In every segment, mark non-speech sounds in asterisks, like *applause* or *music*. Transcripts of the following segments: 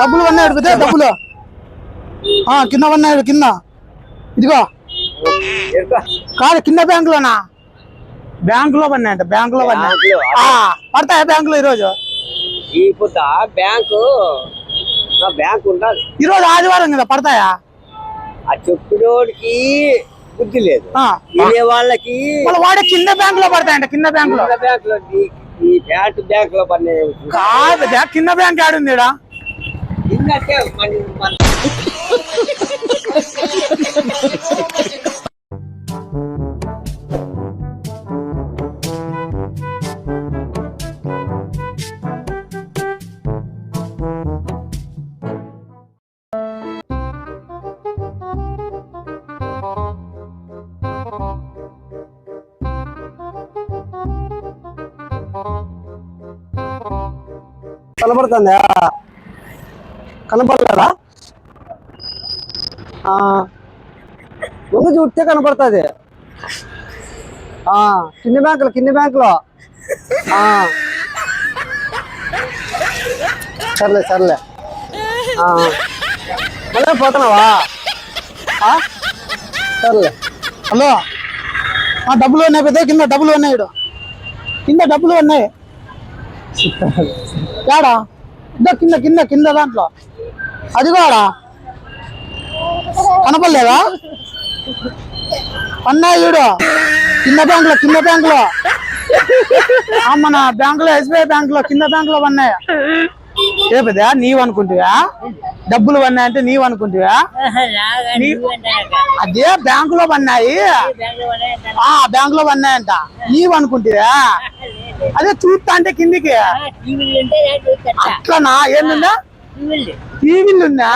డబ్బులు పన్నాడు పెద్ద డబ్బులు ఆ, కింద పన్నాడు కింద ఇదిగో కాదు కింద బ్యాంకులోనా బ్యాంకులో పన్నాయంట బ్యాంకులో? ఆ, పడతాయా బ్యాంకులో ఈరోజు ఈ పూట బ్యాంకు బ్యాంకు ఉండాలి ఈరోజు ఆదివారం కదా పడతాయా ఆ చెప్పినోడికి బుద్ధి లేదు వాళ్ళకి వాడే కింద బ్యాంకులో పడతాయంట కింద బ్యాంకులో చిన్న బ్యాంకులో ఈ- ఈ బ్యాంక్ బ్యాంక్లో పని కాదు కింద బ్యాంక్ ఆడుంది కనబడుతుందా ఇంకంటే మన మన కనపడుతుందా కనపడలేదా? ఆ, ముందు చూస్తే కనపడుతుంది. ఆ, కింది బ్యాంకులో కింది బ్యాంకులో సర్లే సర్లే. ఆ. మళ్ళీ పోతున్నావా? సర్లే. హలో. ఆ డబ్బులు ఉన్నాయి పెద్ద కింద డబ్బులు ఉన్నాయి కింద డబ్బులు ఉన్నాయి. యాడా? కింద కింద కింద దాంట్లో. అది కూడా కనపడలేదా? పన్నాయి చూడు. కింద బ్యాంకులో కింద బ్యాంకులో. ఆ, మన బ్యాంకులో ఎస్బీఐ బ్యాంకులో కింద బ్యాంకులో పన్నాయి. ఏ పెద్ద నీవు అనుకుంటువా? డబ్బులు పన్నాయంటే నీవు అనుకుంటువా? *laughs* అదే బ్యాంకులో పన్నాయి. ఆ బ్యాంకులో పన్నాయంట. నీవు అనుకుంటువా? అదే చూస్తా అంటే కిందికి. అట్లనా? ఏందా టీవీలు. ఉందా?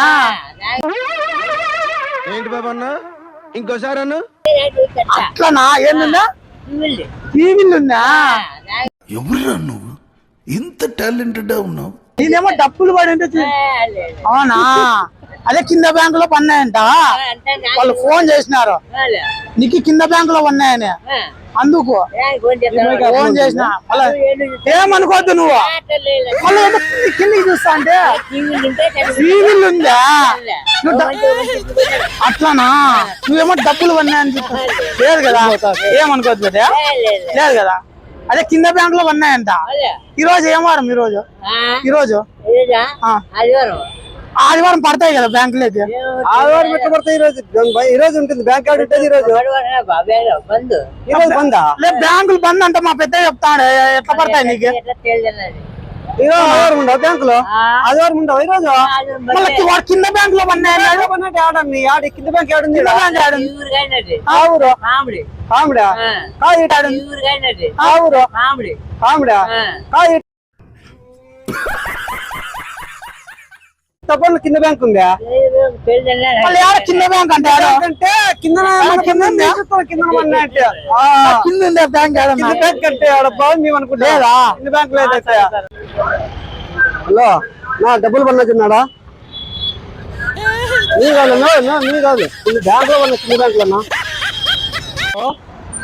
ఏంటి బాబు అన్న? ఇంకోసారి అన్న? అట్లనా? ఏందా టీవీలు. ఉందా? ఎవరురా నువ్వు? ఇంత టాలెంటెడ్ ఉన్నావు? నేనేమో డబ్బులు పడి అవునా? అదే కింద బ్యాంకులో పన్నాయంట. వాళ్ళు ఫోన్ చేసినారు. నీకు కింద బ్యాంకులో పన్నాయని. అందుకు. ఫోన్ చేసిన. మళ్ళా ఏమనుకోవద్దు నువ్వు? మళ్ళీ కిందికి చూస్తా అంటే టీవీలు ఉందా? అట్లానా? నువ్వేమో డబ్బులు పన్నాయని చెప్పి. లేదు కదా? ఏమనుకోవద్దు కదా? లేదు కదా? అదే కింద బ్యాంకులో పన్నాయంట. ఈ రోజు ఏం వారం ఈ రోజు ఈ రోజు ఆ. ఆదివారం పడతాయి కదా బ్యాంకులోకి. ఆదివారం ఎట్లా పడతాయి ఈరోజు? ఈ రోజు ఉంటుంది బ్యాంక్ కార్డు ఉంటుంది ఈరోజు. బంధు ఈ రోజు బందా. లేదు బ్యాంకులు బంద్ అంట మా పెద్ద చెప్తాడు. ఎట్లా పడతాయి నీకు? ఈ రోజు ఆదివారం ఉండవు బ్యాంకులో? ఆదివారం ఉండవు ఈ రోజు మళ్ళీ వాడు కింద బ్యాంకులో పన్నాయి ఆడ పన్నట్టు ఆడండి ఆడ కింద బ్యాంక్ ఆడుంది కింద బ్యాంక్ ఆడు ఆ ఊరు? కామిడా కాదు ఇటు ఆడు. ఆ ఊరు? కామిడా కాదు తప్పకుండా కింద బ్యాంక్ ఉందా? మళ్ళీ ఆడ కింద బ్యాంక్ అంటే అంటే కింద కింద ఉందా? కింద పడినట్టు. ఆ, కింద ఉందా బ్యాంక్ బ్యాంక్ అంటే ఆడ బాగుంది అనుకుంటా లేదా? కింద బ్యాంక్ లేదైతే హలో నా డబ్బులు పడినా చిన్నాడా నీ కాదు నో, నో, నీ కాదు. కింద బ్యాంక్లో పడిన కింద బ్యాంక్ లోనా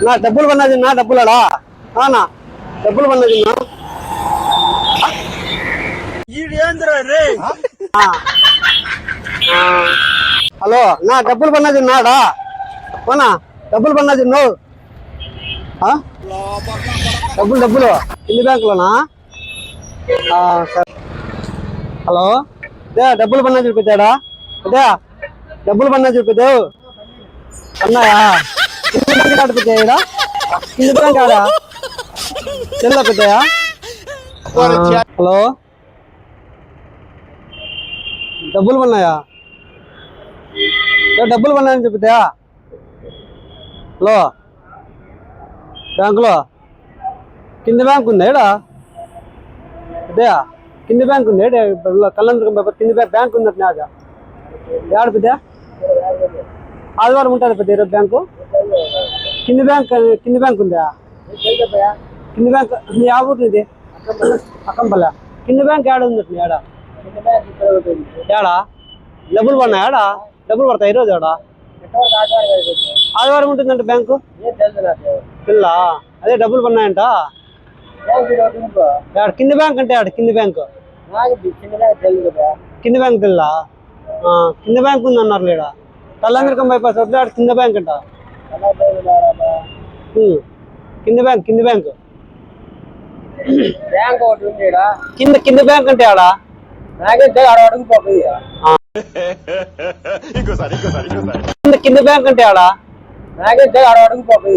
నా డబ్బులు పడినా చిన్నా డబ్బులాడా? అవునా డబ్బులు పడినా హలో నా డబ్బులు పడినా చిన్నాడా అవునా డబ్బులు చిన్ను ఆ? డబ్బులు డబ్బులు ఎన్ని బ్యాంకులోనా? సరే. హలో అదే డబ్బులు పన్నా చూపిద్దాడా అదే డబ్బులు పన్నా చూపిద్దావు అన్నాయా కింద బ్యాంక్ ఆడ పెట్టాయా కింద బ్యాంక్ ఆడా చెల్ల పెట్టాయా? హలో? డబ్బులు పన్నాయా డబ్బులు పన్నాయని చెప్తా హలో? బ్యాంకులో? కింద బ్యాంక్ ఉందా ఏడా? అదే కింద బ్యాంక్ ఉంది ఏడే? కళ్ళందుకు పేపర్ కింద బ్యాంక్ బ్యాంక్ ఉంది నాగా ఏడ పెద్ద? ఆదివారం ఉంటుంది పెద్ద ఈరోజు బ్యాంకు. కింద బ్యాంక్ కింద బ్యాంక్ ఉందా? కింద బ్యాంక్ యా ఊరు ఇది అక్కంపల్ల. కింద బ్యాంక్ ఏడా ఉంది ఏడా ఏడా? డబ్బులు పడినాయి ఏడా? డబ్బులు పడతాయి ఈరోజు ఏడా? ఆదివారం ఉంటుందంట బ్యాంకు? పిల్ల అదే డబ్బులు పడినాయంట? కింది బ్యాంక్ అంటే ఆడ కింది బ్యాంక్? కింది బ్యాంక్ తెల్లా కింది బ్యాంక్ ఉంది అన్నారు లేడా? తల్లందరికం బైపాస్ వద్ద ఆడ కింద బ్యాంక్ అంట? కింద బ్యాంక్ కింది బ్యాంక్? బ్యాంక్ ఒకటి కింద కింది బ్యాంక్ అంటే ఆడా ఇంకోసారి ఇంకోసారి ఇంకోసారి. కింద బ్యాంక్ అంటే ఆడ? నాగేష్ అరవై అడుగు పోతుంది